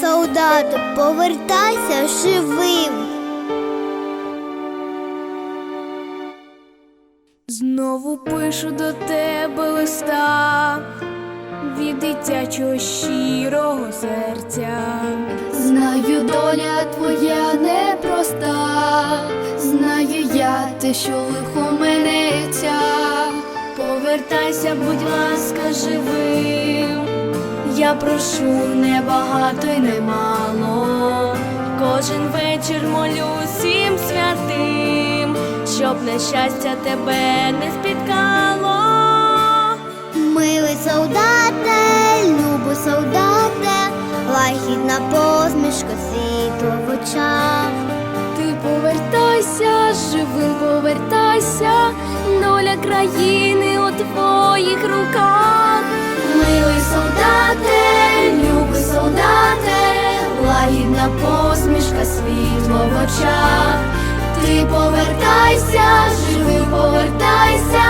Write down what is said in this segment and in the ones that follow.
солдате, повертайся живим. Знову пишу до тебе листа від дитячого щирого серця. Знаю, доля твоя непроста, знаю я те, що лихо минеться. Повертайся, будь ласка, живим. Я прошу не багато й не мало. Кожен вечір молю всім святим, щоб нещастя тебе не спіткало. Милий солдате, любий солдате, лагідна посмішка, світло в очах. Ти повертайся, живим повертайся, доля країни у твоїх руках. Очах. Ти повертайся, живим повертайся,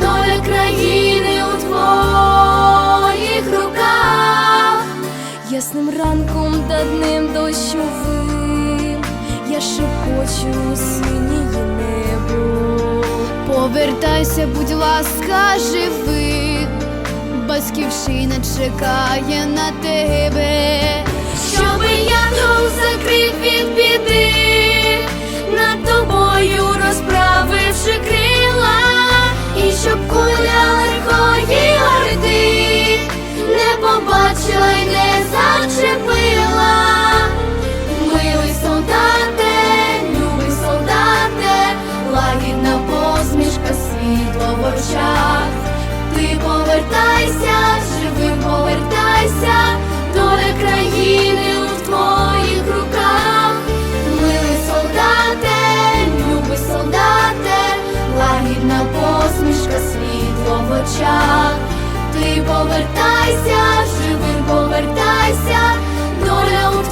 доля країни у твоїх руках. Ясним ранком та днем дощовим я шепочу у синє небо. Повертайся, будь ласка, живим, батьківщина чекає на тебе, янголь закрив від біди, над повертайся, доля у